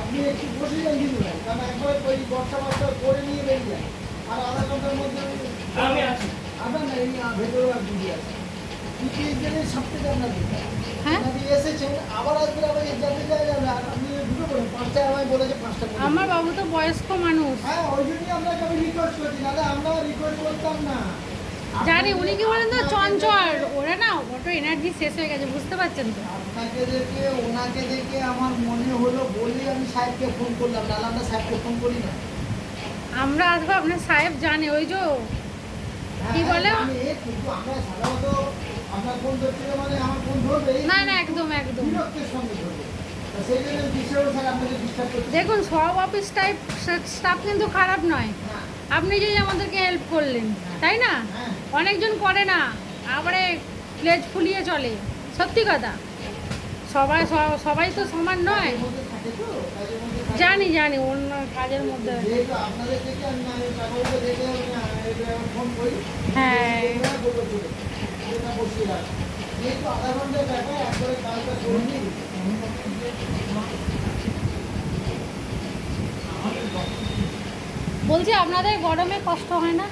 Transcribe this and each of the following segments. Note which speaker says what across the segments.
Speaker 1: আপনি একটু বসে যান কিন্তু না, কারণ একবার ওই বর্ষা বর্ষা করে নিয়ে বেরিয়ে যান। আর আধা ঘণ্টার মধ্যে
Speaker 2: আমি আছি।
Speaker 1: আপনার না এই ভেতরে আর দিদি আছে। তিরিশ দিনের সপ্তাহে আপনার
Speaker 3: হ্যাঁ?
Speaker 1: এসেছেন আবার যাতে যাবে। আর আপনি আমায় বলেছে পাঁচটা
Speaker 3: আমার বাবু তো বয়স্ক মানুষ।
Speaker 1: হ্যাঁ ওই জন্যই আপনাকে আমি রিকোয়েস্ট করছি নাহলে আমরা রিকোয়েস্ট করতাম না।
Speaker 3: জানি উনি কি বলেন তো চঞ্চল। ওরা না এনার্জি শেষ হয়ে গেছে বুঝতে পারছেন তো।
Speaker 1: আপনাকে দেখে ওনাকে দেখে আমার মনে হলো বলেই আমি সাহেবকে ফোন করলাম নাহলে আমরা সাহেবকে ফোন করি না।
Speaker 3: আমরা আসব আপনার সাহেব জানে ওই যে কি
Speaker 1: হ্যাঁ,
Speaker 3: বলে?
Speaker 1: কিন্তু আমরা সাধারণত আপনার ফোন ধরছিল মানে আমার ফোন ধরবেই
Speaker 3: না না একদম একদম।
Speaker 1: বিরক্তের সঙ্গে ধরবে।
Speaker 3: দেখুন সব অফিস টাইপ স্টাফ কিন্তু খারাপ নয়। আপনি যে আমাদেরকে হেল্প করলেন তাই না?
Speaker 1: হ্যাঁ।
Speaker 3: অনেকজন করে না আবারে প্লেজ ফুলিয়ে চলে। সত্যি কথা। সবাই সবাই তো সমান নয়। জানি জানি অন্য কাজের মধ্যে
Speaker 1: যেহেতু আপনাদের দেখে আমি আমি কাগজে দেখে আমি এটা ফোন করি
Speaker 3: হ্যাঁ।
Speaker 1: তোমরা বলব বলে, এটা বসিয়ে রাখ যেহেতু আধা ঘণ্টার ব্যাপার একবারে কাজটা করে নিই
Speaker 3: বলছি, আপনাদের গরমে কষ্ট হয় না?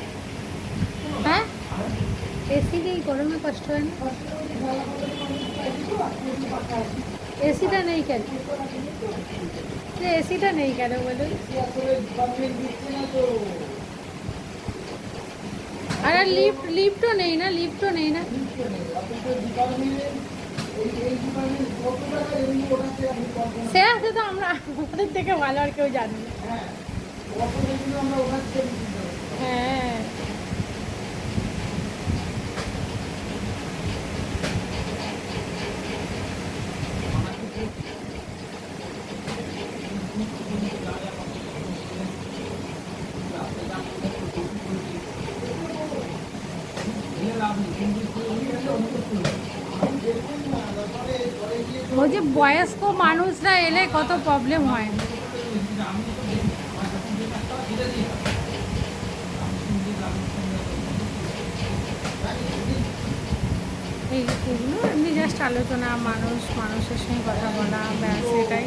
Speaker 3: হ্যাঁ? এসি নেই গরমে কষ্ট হয় না? এসিটা নেই কেন? এসিটা নেই কেন বলুন? আর লিফট লিফটও নেই না, লিফটও নেই না।
Speaker 1: এই এই
Speaker 3: সে আছে তো আমরা, আমাদের থেকে ভালো আর কেউ জানি না।
Speaker 1: হ্যাঁ কত রেভিনিউ আমরা ওঠাচ্ছি আমি চিন্তা করছি।
Speaker 3: হ্যাঁ ওই যে বয়স্ক মানুষরা এলে কত প্রবলেম হয় এই এগুলো এমনি জাস্ট আলোচনা, মানুষ, মানুষের সঙ্গে কথা বলা, ব্যাস এটাই।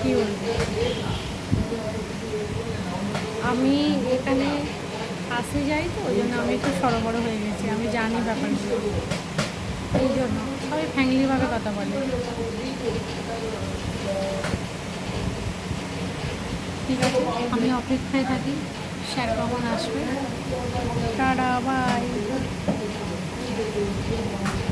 Speaker 3: কী বলব? আমি এখানে আসে যাই তো, ওই জন্য আমি একটু সরবরাহ হয়ে গেছি, আমি জানি ব্যাপারগুলো। এই জন্য সবাই ফ্যামিলিভাবে কথা বলে। ঠিক আছে, আমি অপেক্ষায় থাকি স্যার কখন আসবে। Tata, bye. Thank you.